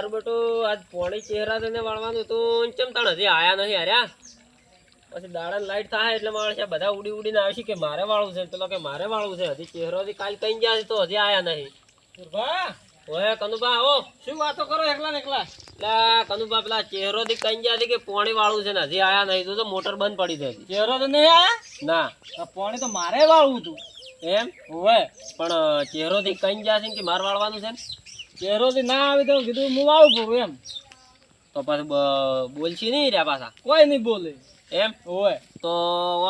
મારું બેટું આજ પોણી ચહેરા તને વાળવાનું હતું ચમ તણ હજી આયા નહીં હાર્યા પછી દાડા લાઈટ થાય એટલે માણસ બધા ઉડી ઉડીને આવશે કે મારે વાળવું છે? પેલો કે મારે વાળવું છે. હજી ચહેરો હજી કાલ કઈ ગયા છે તો હજી આયા નહીં. સુરભા કનુભા આવો શું વાતો કરો એકલા એકલા? એટલે કનુભા પેલા ચહેરો થી કઈ ગયા છે કે પોણી વાળવું છે ને હજી આયા નહીં? તો તો મોટર બંધ પડી જાય ચહેરો તો નહીં આયા? ના. પોણી તો મારે વાળવું હતું. એમ? ઓવે પણ ચહેરો થી કઈ ગયા છે કે મારે વાળવાનું છે ને? ચહેરો થી ના આવી તો કીધું હું વાળું પૂરું એમ. તો પછી બોલશી નહીં રહ્યા પાછા? કોઈ નહીં બોલે. એમ? હોય. તો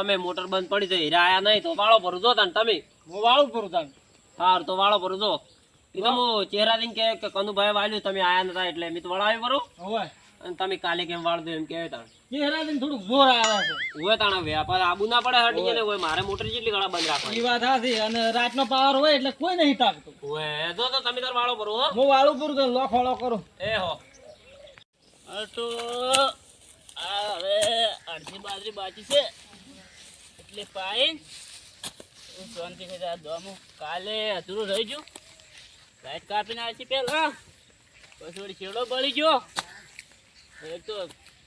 અમે મોટર બંધ પડી જાય હીરા આયા નહીં તો વાળો ભરું જો તને તમે? હું વાળું ભરું તને. હાર તો વાળો ભરું જો. એ તો હું. ચહેરા દઈને કે કનુભાઈ વાળ્યું તમે આયા નતા એટલે મેં તો વળાવી ભરું ઓવે અને તમે કાલે કેમ વાળ દો એમ કે તાણ. થોડુંક જોર આવે છે. હોય તાણ વ્યાપાર આબુ ના પડે હટી ને હોય મારે મોટર જેટલી ઘણા બંધ એ વાત હાથી અને રાતનો પાવર હોય એટલે કોઈ નહીં તાકતું હોય જો તો તમે તાર વાળો ભરો હો. વાળું પૂરું તો લોક વાળો કરું. એ હો. તો હવે અડધી બાજરી બાકી છે. એટલે પાઈ હું શાંતિ આ દોમું કાલે અધૂરું રહી ગયું. લાઈટ કાપીને આવી છે પેલા પછી થોડી છેડો બળી ગયો. એક તો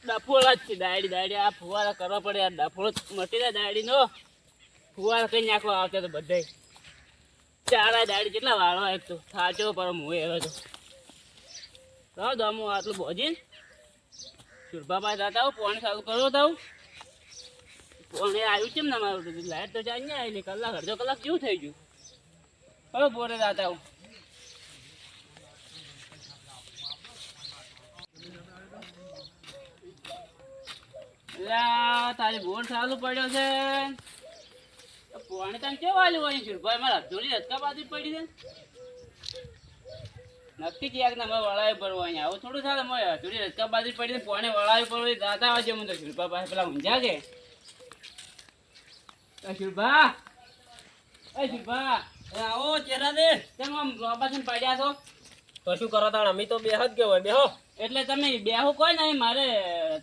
ડફોળા જ છે દાડી દાડી આ ફુવારા કરવા પડે, આ ડફોળો મટી જાય દાડીનો ફુવારા કઈ નાખવા આવતા તો બધાય. ચારા દાડી કેટલા વાળવા એક તો. થાચો પર હું તો દમું આટલું ભોજીન સુરભાભાઈ દાદા પોણી ચાલુ કરો તાવ ફોન આવ્યું છે ને મારું? લાઈટ તો જાય ને આવેલી. કલાક, અડધો કલાક કેવું થઈ ગયું. હવે બોરે દાદા અધૂરી હચકા નક્કી ક્યાંક ના મારે વળાવી આવું થોડું થાય મારે થોડી રસ્તા બાજુ પડી પોણે વળાવી પડવું દાદા આવજે મને શુરભા પાસે પેલા ઊંઝા કે? શિલ્પા એ શિલ્પા આવો ચહેરા દે. તમે પડ્યા છો? તો શું કરો તાણ? અમે તો બેહ જ ગયો બેહો. એટલે તમે બેહો કોઈ નહીં મારે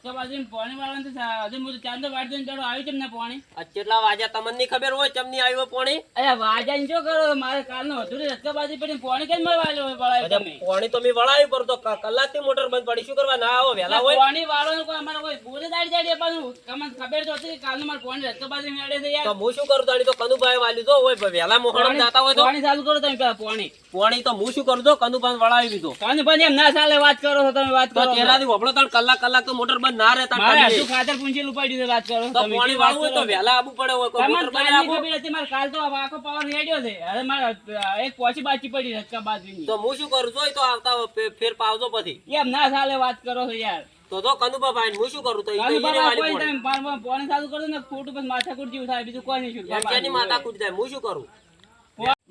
પાણી વાળવાનું હજુ હું ચાંદો વાટ ચડો આવી છે ને પાણી. કેટલા વાગ્યા તમને નહીં ખબર હોય ચમની આવ્યો પાણી? અરે વાજાને શું કરો? મારે કાલનો અધૂરી રસ્તા બાજુ પડી પાણી કેમ મળવા વળાવી પાણી તો મેં વળાવી પડતો કલાકથી મોટર બંધ પડી. શું કરવા ના આવો વેલા હોય? પાણી વાળવાનું કોઈ અમારે કોઈ બોલે દાડી દાડી પાછું તમને ખબર તો હતી કાલનું મારે પાણી રસ્તા બાજુ મેળે છે યાર. તો હું શું કરું તાણી તો કનુભાઈ વાલ્યું તો હોય વહેલા મોહણ જાતા હોય તો? પાણી ચાલુ કરો તમે પેલા પાણી. પોણી તો હું શું કરું તો? કનુભાઈ વળાવી દીધો. કનુભાઈ એમ ના ચાલે વાત કરો છો તમે વાત કરો ચહેરાથી વપડો ત્રણ કલાક કલાક તો મોટર બંધ ના રહેતા મારે શું ખાતર પૂંજી લુપાઈ છે વાત કરો. તો પોણી વાળવું હોય તો. વહેલા આવવું પડે હોય કોઈ મોટર બંધ આબુ ખબર મારે કાલ તો આખો પાવર રેડ્યો છે. હવે મારે એક પોચી બાચી પડી રચકા બાજુની તો હું શું કરું? જોઈ તો આવતા ફેર પાવજો પછી. એમ ના સાલે વાત કરો છો યાર. તો તો કનુભા ભાઈ હું શું કરું? તો ઈ તો વાળી પડે પોણી. પાણી કરો ને ખોટું માથા માથાકૂટ જેવું થાય બીજું કોઈ નહીં શું. કેની માથા કૂટ જાય હું શું કરું?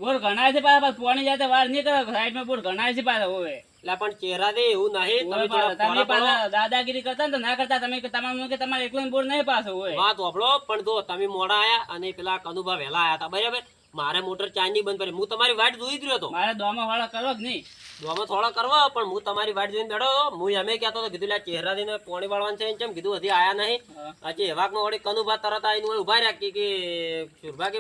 બોર ઘણા છે પાછા પાણી જાતે વાર નહીં કરે સાઈડમાં બોર ઘણા છે પાછા હોવે. એટલે પણ ચહેરા દે એવું નહીં. તમે તમે થોડા તમે પોણા પડો. પાછા દાદાગીરી કરતા ને ના કરતા તમે કે કે તમારે એકલો બોર નહીં પાછો હોય વાત વાપરો પણ જો તમે મોડા આયા અને પેલા કનુભા વહેલા આયા હતા બરાબર? મારે મોટર ચાંદી બંધ કરી હું તમારી વાટ જોઈ જ રહ્યો હતો. મારે દોમાં વાળા કરો જ નહીં. દોમાં થોડા કરવા પણ હું તમારી વાટ જોઈને બેઠો. હું એમે કહેતો હતો કીધું ચહેરા દઈને પોણી વાળવાનું છે એમ કેમ? કીધું હજી આયા નહીં. આજે એવાકમાં વળી કનુભા તરત આવીને ઊભા રહ્યા કે કે સુરભા કે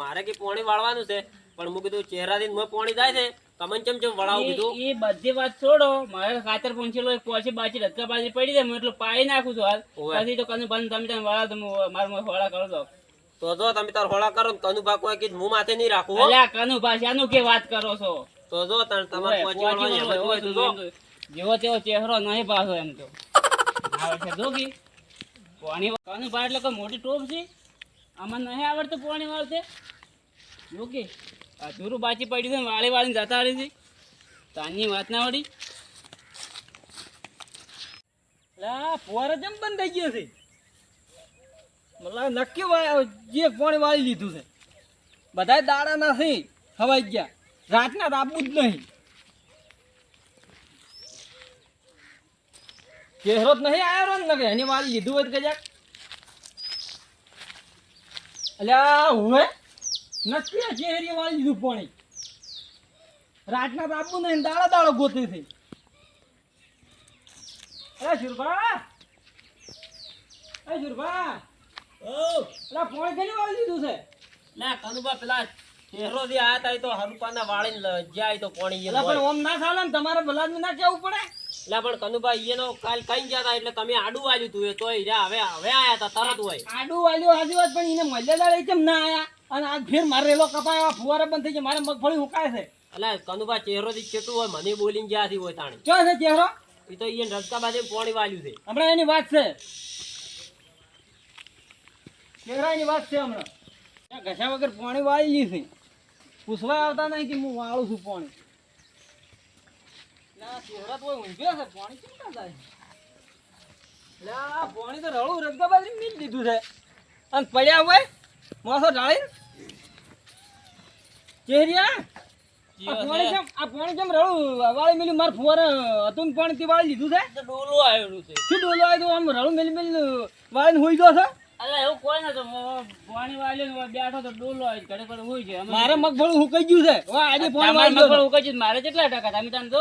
મારે કે પોણી વાળવાનું છે? પણ હું કીધું ચહેરા દઈને મેં પોણી જાય છે. તમને ચમ ચમ વળાવું કીધું? એ બધી વાત છોડો. મારે ખાતર પહોંચેલો એક પોચી બાચી રસ્તા બાજી પડી જાય હું એટલું પાઈ નાખું છું હાલ. પછી તો કનુ બંધ તમે તમે વાળા તમે મારું હોળા કરો દો તો જો તમે તાર હોળા કરો કનુ કોઈ કે હું માથે નહીં રાખું હો. કનુ કનું ભાષાનું કે વાત કરો છો? તો જો તને તમારે પોચી હોય તો તો જો. જેવો તેવો ચહેરો નહીં પાછો એમ તો. આવે છે જોગી પાણી કનુ ભા એટલે કોઈ મોટી ટોપ છે? આમાં નહીં આવડતું પાણી વાળતે જોગી આ ધૂરું બાચી પડી છે, વાળી વાળીને જતા રહી છે. તાની વાત ના વળી. લા જેમ બંધ થઈ ગયો છે? નક્કી જે પાણી વાળી લીધું છે. બધા દાડા નથી હવાઈ ગયા. રાતના રાબવું જ નહીં. ચહેરો જ નહીં આવ્યો ને કે એની વાળી લીધું હોય કજાક અલ્યા હુએ નક્કી આ ચહેરી વાળી લીધું પાણી. રાતના બાપુ ને દાડા દાડો ગોતે થઈ અરે શુરભા એ શુરભા. અલા પાણી કેની વાળી છે? ના પેલા તો વાળીને લ- જાય તો પોણી એટલે પણ ઓમ ના ચાલે ને તમારે ભલાદમી ના કેવું પડે? એટલે પણ કનુભાઈ એનો કાલ કઈ ગયા એટલે તમે આડું વાલ્યું તું એ તો હવે હવે આયા તા તરત હોય. આડું વાલ્યું વાત પણ એને મલ્યાદાર કેમ ના આયા? અને આજ ફેર મારે રેલો કપાયો ફુવારા બંધ થઈ છે મારે મગફળી હુકાય છે. એટલે કનુભાઈ ચહેરોથી કેટલું હોય મને બોલીને જ્યાંથી હોય તાણે. ચો છે ચહેરો? એ તો ઈયન રસ્તા બાજુ પોણી વાલ્યું છે. હમણાં એની વાત છે. ચહેરાની વાત છે હમણાં. ઘસા વગર પાણી વાળી છે. પૂછવા આવતા નહીં કે હું વાળું છું પાણી. ના ચહેરા તો ઊંઘ્યો છે પાણી ચિંતા થાય જાય? લે આ પાણી તો રળું રસ્તા બાજુ મીજ દીધું છે. અને પડ્યા હોય મોસો ઢાળીને આ પાણી કેમ રળું વાળી મેલી માર ફુવારે હતું ને તે વાળી લીધું છે? ડોલો આવેલું છે. શું ડોલો આવ્યો આમ રળું મેલી મેલી વાળીને હોઈ ગયો છે? અરે એવું કોઈ નતો પાણી વાળી બેઠો તો ડોલો આવી ઘડે ઘડે હોય છે મારે મગફળી હુકાઈ ગયું છે. આજે પાણી વાળી મગફળી મારે કેટલા ટકા તમે તને તો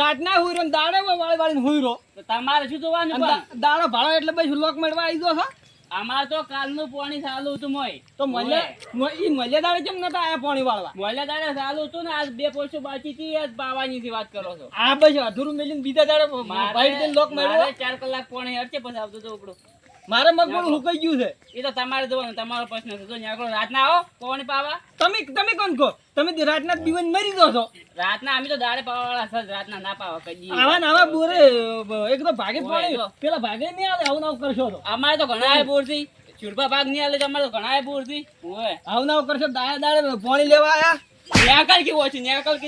રાતના હુઈ રહ્યો દાડે વાળી વાળીને હુઈ રહ્યો. તમારે શું જોવાનું દાડો ભાડો એટલે પછી લોક મેળવા આવી ગયો છે? અમારે તો કાલનું પાણી ચાલુ હતું મોય. તો મલે ઈ મલે દાડે કેમ નતા આયા પાણી વાળવા? મલે દાડે ચાલુ હતું ને આજ બે પોસ્ટો બાકી હતી આજ બાવાની થી વાત કરો છો. આ બસ અધૂરું મેલીને બીજા દાડે ભાઈ લોક મેળવ્યો મારે ચાર કલાક પાણી હરચે પછી આવતું હતું ઉપડું. મારે મગફળી સુકાઈ ગયું છે. એ તો તમારે જોવાનું તમારો પ્રશ્ન છે. જો ન્યાકળો રાતના આવો પાણી પાવા. તમે તમે કોણ કહો તમે રાતના દિવસ મરી દો છો. રાતના અમે તો દાડે પાવા વાળા છે રાતના ના પાવા કઈ આવા આવા બોરે એક તો ભાગે પડે પેલા ભાગે નહીં આવે આવું નાવ કરશો તો. અમારે તો ઘણા બોરથી ચૂડપા ભાગ નહીં આલે તો અમારે તો ઘણા બોરથી ઓય. આવું નાવ કરશો દાડે દાડે પાણી લેવા આયા. ન્યાકલ કેવો છે? ન્યાકલ કે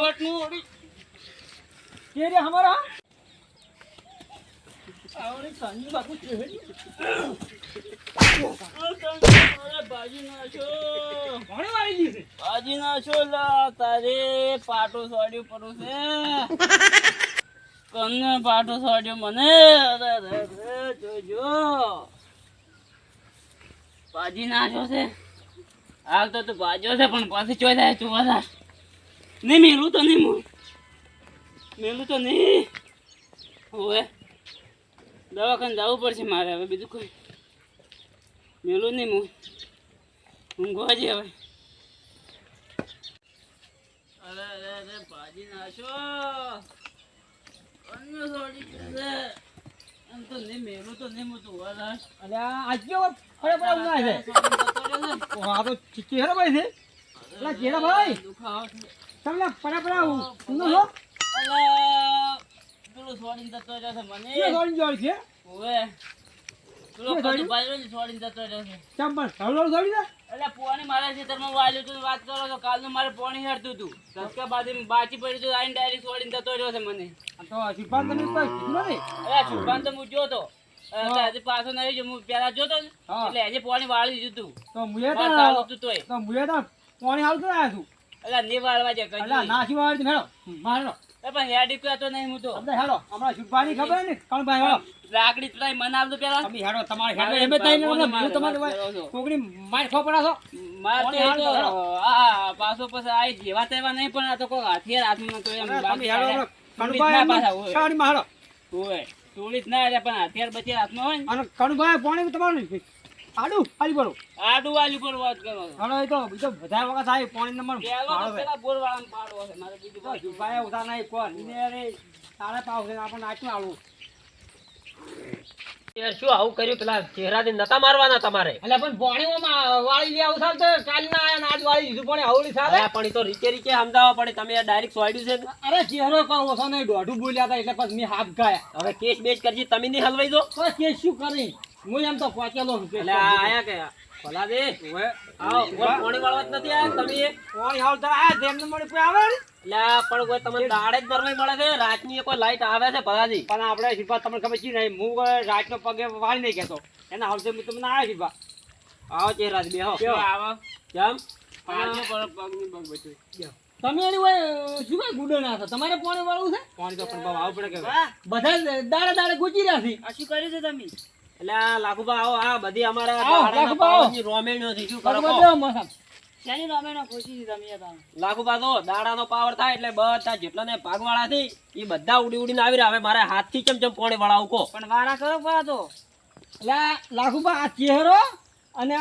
મોટનું કે રે હમારા ભાજી નાખો લા તારે પાટો સોડ્યું પડું છે. કને પાટો સોડ્યો મને? જોજો. ભાજી નાખ્યો છે. હાલ તો તું ભાજ્યો છે પણ પાછી ચોઈ જાય ચોવા નહીં મેલું તો નહીં મેલું તો નહીં. હવે. દવાખાને જવું પડશે મારે હવે બીજું કોઈ. મેલું નહીં હું ઊંઘવા જ હવે. અરે અરે અરે ભાજી નાશો અન્ય સોડી છે. એમ તો નહીં મેલું તો નહીં હું તો વાલા અને આજ કેવો ફળે પડે ઉના છે. ઓ, આ તો ચે- ચહેરો ભાઈ છે? અલા ચહેરા ભાઈ દુખાવો તમને પડે પડે ઊનો છો અલા પેલું છોડીને જતો રહેશે મને. કે સોળી જોડી છે? ઓવે. પેલો શું કદુ ને છોડીને જતો રહેશે કેમ પણ હળવળ સોળી છે એટલે પોણી મારે ખેતરમાં વાલ્યું હતું વાત કરો છો. કાલનું મારે પોણી હેડતું હતું ધક્કા બાજુ બાચી પડ્યું હતું આઈને ડાયરેક્ટ છોડીને જતો રહ્યો છે મને. તો સિપાન તમે કીધું નથી. અરે છુપાન તો હું જોતો એટલે હજી પાછો નહીં. હું પેલા જોતો ને એટલે આજે પોણી વાળી દીધું તો. મુએ તો તો તો પાણી હાલતો આવ્યા છું એટલે નહીં વાળવા વાળી મારો એ પણ હેડી તો નહીં હું તો. આપણે હેડો હમણાં છુપાની ખબર ને? કોણ ભાઈ હેડો. લાકડી પેલા મને આપજો પેલા. તમે હેડો તમારે હેડો એમ જ નહીં બાપોને હમણાં બીજું તમારે મારે વાત કરો છો. કોકની માર ખો પડાશો મારે તો તો આ પાછો પછી આ જેવા તેવા નહીં પણ આ તો કોઈ હથિયાર હાથમાં તો એમ તમે હેડો ચાલ્યા. હમણાં ચોરીજ ના કણભાઈ પાછા હોય. શાળીમાં હેડો. હોય. ચોરીજ ના પણ હથિયાર બથિયાર હાથમાં હોય અને કણભાઈ પાણી તમારું આડું આલી પડું. આડું આલી પર વાત કરો. હળો એ તો બીજો વધારે વખત થાય પાણી નંબર પાડો તો પેલા બોરવાળાને પાડો છે મારે બીજું કોઈ નહીં. ઉતા નહીં કોણ? ઈને રે તારે પાવ છે આપણને આટલું આલું યાર શું આવું કર્યું? પેલા ચહેરાથી નતા મારવાના તમારે? એટલે પણ પોણીમાં વાળી લે આવું તો કાલ ના આયા આજ વાળી દીધું પણ આવડી સાલે પણ તો રીચે રીચે સમજાવવા પડે. તમે ડાયરેક્ટ સોડ્યું છે અરે ચહેરો પણ ઓછો નહીં દોઢું બોલ્યા હતા એટલે પછી મેં હાથ ગયા. હવે કેસ બેસ કરજી તમે નહીં હલવાઈ દો કેસ કે શું કરી? હું એમ તો પહોંચેલો છું. એટલે આયા કે? ભલા દે. આવો કોઈ પાણી વાળવા નથી આ તમે પાણી હાલ તો આ જેમને મળી કોઈ આવે એટલે પણ કોઈ તમને દાડે જ નરમાઈ મળે છે? રાતની કોઈ લાઈટ આવે છે ભલાજી? પણ આપણે શિફા તમને ખબર છે નહીં હું રાતનો પગે વાળી નહીં કહેતો. એના હાલ હું તમને આવ્યા શિલ્પા. આવો ચહેરાથી બેહો. કેવો આવો? કેમ? પાણી પર પગની પગ બચ્યું. તમે એની હોય શું કઈ ગુડો ના તમારે પાણી વાળવું છે? પાણી તો પણ આવું પડે કે બધા દાડે દાડે ગુજી રહ્યા છે. શું કર્યું છે તમે? એટલે આ લાખુબા આવો આ બધી અમારા. પાવરની રોમેણીઓથી શું કરો લાખુબા તો? દાડાનો પાવર થાય એટલે બધા જેટલા ને ભાગવાળા થી એ બધા ઉડી ઉડીને આવી રહ્યા. હવે મારે હાથથી ચમ ચમ પાણી વાળાવું કહો? પણ વારા કરો પા તો. એટલે લાખુબા આ ચહેરો અને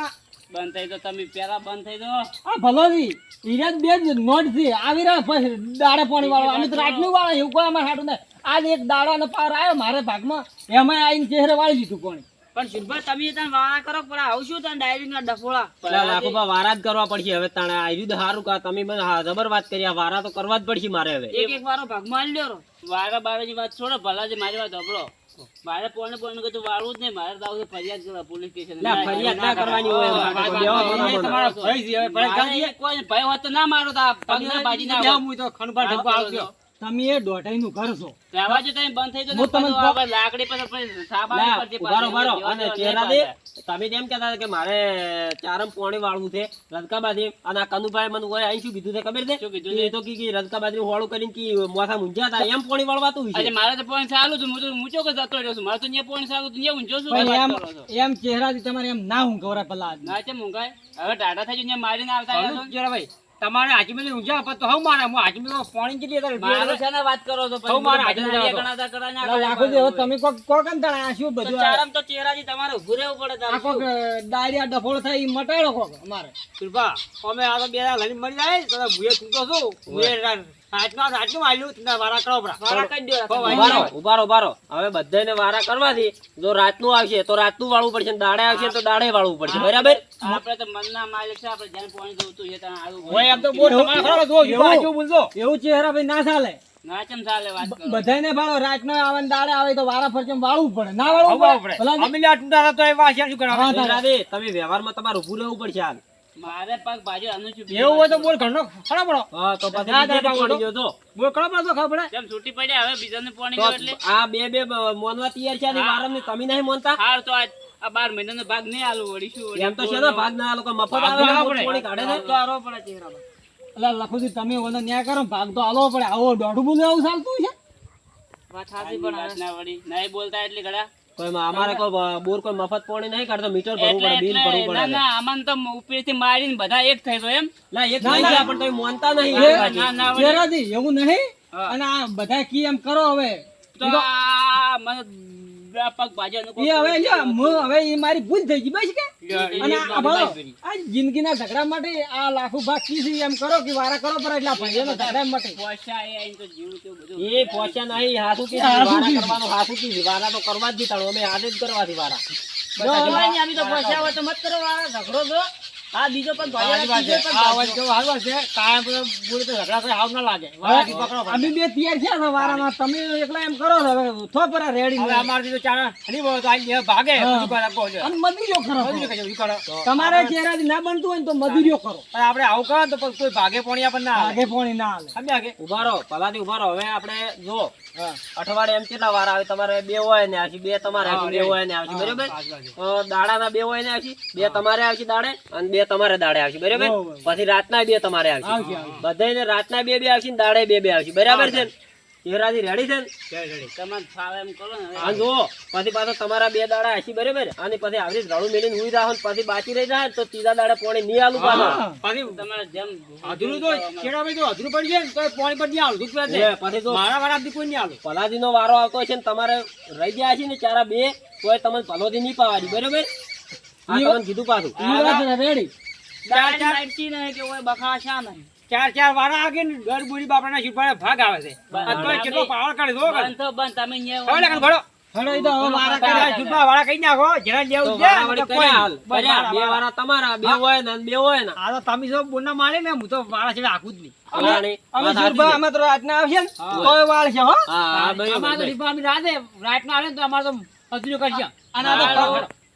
બંધ થઈ તો તમે પેલા બંધ થઈ દો. આ ભલોજી ઈરાજ બે જ નોટ છે આવી રહ્યા પછી દાડે પાણી વાળવા. અમે તો રાતનું વાળા એવું કોઈ અમારે હાટું નહીં. આજ એક દાડાનો પાર આવ્યો મારા ભાગમાં. એમાં આવીને ચહેરે વાળી લીધું પાણી પણ શિરભાઈ તમે તને વાળા કરો પણ આવું શું તને ડાયરી ના ડફોળા? પેલા લાખોબા વારા જ કરવા પડશે. હવે તાણે આયરું તો હારું કા તમે મને જબર વાત કરી આ વારા તો કરવા જ પડશે મારે હવે. એક એક વારો ભાગમાં લ્યો વારા બારાની વાત છોડો ભલા છે મારી વાત સાંભળો. મારે પોણે પોણે કીધું વાળવું જ નહીં મારે તો આવું ફરિયાદ કરવા પોલીસ સ્ટેશન ફરિયાદ ના કરવાની હોય. તમારો ભય હોત તો ના મારો તો પગના બાજી ના હું તો ખણભા ઢગો આવજો. તમે એ દોઢાઈનું ઘર છો. રહેવા જો તમે બંધ થઈ તો લાકડી પર અને ચહેરા દે. તમે તેમ કહેતા કે મારે ચારમ પોણી વાળવું છે રદકાબાજી અને આ કનુભાઈ મને કોઈ અહીં શું કીધું છે ખબર છે? શું કીધું એ તો કી રદકાબાજી હોળું કરીને કી મોથા મૂંઝ્યા હતા. એમ પોણી વાળવાતું છે મારે તો પોઈન્ટ ચાલુ હતું હું તો ઊંચો કે જતો રહ્યો છું. મારે તો ચાલુ ઊંચો એમ એમ ચહેરાથી તમારે એમ ના ગૌરા પેલા ના છે મુંગાઈ હવે ટાટા થઈ ત્યાં મારીને આવતા ભાઈ. તમારે હાજીમેલી ઊંઝા આપત તો હવ મારે હું હાજીમેલી પાણી કેટલી હતા મારે છે ને વાત કરો છો હવ મારે નારિયેળ ગણાતા કરાને લાખો હવે તમે કોક કોક તાણે આ શું બધું ચારમ તો ચેરાજી તમારે ઉભું રહેવું પડે તારે કોક ડાયરિયા ડફોળ થાય ઈ મટાડો કોક અમારે. કૃપા અમે આ તો બેરા લઈને મરી જાય તો ભૂએ તૂટો છું. ભૂએ રાતનો રાતનું આલ્યું તમને વારા કરો પરા વાળા કરી દો ઉભારો ઉભારો ઉભારો હવે બધાને વારા કરવાથી જો રાતનું આવશે તો રાતનું વાળવું પડશે દાડે આવશે તો દાડે વાળવું પડશે. બરાબર? આપણે તો મનના માલિક છે આપણે જ્યાં પોઈન્ટ જોતું છે ત્યાં આવું ઓય એમ તો બોલ તમારે ખરો જો યુવા જેવું બોલજો. એવું ચહેરા ભાઈ ના ચાલે. ના બધાને ભાળો રાતનો આવે દાડે આવે તો વારા ફરજમ વાળવું પડે. ના વાળવું પડે. ભલા અમે આ ટુંડા તો એ વાસ્યા શું કરવા? ચહેરા તમે વ્યવહારમાં તમારે ઉભું રહેવું પડશે હાલ મારે પગ બાજુ આનું શું એવું હોય તો બોલ ઘરનો. ખરો પડો હા તો પછી ના, બીજે પડી ગયો તો બોલ. ખરો પડો ખબર પડે. જેમ છૂટી પડ્યા? હવે બીજાને પોણી તો એટલે. આ બે બે મોનવા તૈયાર છે અને વારમને તમે નહીં મોનતા? હાર તો આ આ બાર મહિનાનો ભાગ નહીં આલું વળી શું એમ તો છે ને ભાગ ના આ લોકો મફત આવે ના મોટ કાઢે છે તો આરો પડે ચહેરામાં. એટલે લખુજી તમે ઓને ન્યાય કરો ભાગ તો આલો પડે. આવો દોઢું બોલે આવું ચાલતું છે? વાત સાચી પણ ના વળી. નહીં બોલતા એટલે ઘડા કોઈ અમારે કોઈ બોર કોઈ મફત પોણી નહીં કાઢતો મીટર ભરવું પડે બિલ ભરવું ના પડે ના આમાં તો ઉપરથી મારીને બધા એક થઈ ગયો એમ ના એક નહીં છે, પણ તમે મોનતા નહીં. ના ના એવું નહીં અને આ બધા કી એમ કરો હવે તો આ મને પગ ભાજ્યાનું એ હવે જો હું હવે એ મારી ભૂલ થઈ ગઈ બસ કે અને આ મારી ભાળો, બાઈ કરી. આ જિંદગીના ઝઘડા માટે આ લાખો ભાગ કી એમ કરો કે વારા કરો પર એટલા ભાઈઓના ઝઘડા માટે એ આઈને તો જીવ બધું. એ પહોંચ્યા નહીં હાથું કે હાથું વારા. કરવાનું હાથું કી વારા તો કરવા જ દીધા અમે આજે જ કરવાથી વારા જો તો પૈસા હોય તો મત કરો વારા ઝઘડો કરો આ બીજો પણ. અમે બે તૈયાર છે વારામાં. તમે એકલા એમ કરો હવે થો પર રેડી ભાગે. અને મજૂરીઓ કરો તમારે ચહેરાથી ના બનતું હોય ને તો મજૂરીઓ કરો. આપણે આવું કરો તો કોઈ ભાગે પોણી આપણને ભાગે પોણી ના હાલે. ઉભારો પલાથી ઉભારો હવે આપણે જો અઠવાડિયે એમ કેટલા વાર આવે? તમારે બે હોય ને આવશે બે તમારે આવશે બે હોય ને આવશે બરાબર? દાડા દાડાના બે હોય ને આવશે બે તમારે આવશે દાડે અને બે તમારે દાડે આવશે બરાબર. પછી રાતના બે તમારે આવશે. બધાને રાતના બે બે આવશે ને દાડે બે બે આવશે બરાબર છે ચહેરાથી રેડી છે ને? તમારે ફાવે એમ કરો ને હવે. જુઓ. પછી પાછો તમારા બે દાડા હસી બરાબર? અને પછી આવરી રડું મેલીને હુઈ રાહો પછી બાકી રહી જાય તો ત્રીજા દાડે પોણી નહીં આલું પાછો. તમારે જેમ અધૂરું તો ચેડાભાઈ તો અધૂરું પડી જાય ને તો પોણી પર નહીં આવતું જ છે. પછી તો મારા વાળા કોઈ નહીં આલું. પલાદીનો વારો આવતો છે ને તમારે રહી ગયા છે ને ચારા બે તોય તમને પલોજી નહીં પાવાની બરાબર? આ તમને કીધું પાછું. રેડી ચાર ચાર કે ઓય બખાશા નહીં ચાર ચાર વાળા આગે ને દર બોરી બાપડાના શિપાળે ભાગ આવે છે. આ તોય કેટલો પાવર કાઢે જો બંધ તો બંધ તમે અહીંયા હવે લગન ભરો? હળો ઈ તો હવે વારા કાઢ્યા શિપા વાળા કઈ નાખો. જરા તો લેવું છે વારાવાળી હાલ. બે વારા તમારા બે હોય ને બે હોય ને. આ તો તમે જો બોના મારે ને હું તો વાળા છે આખું જ નહીં. અમે છે. અમે તો રાતના આવશે ને. વાળ છે હો. હા, અમારે તો શિપા અમે રાતે રાતના આવે ને તો અમારે તો મજૂરી કરશે અને આ તો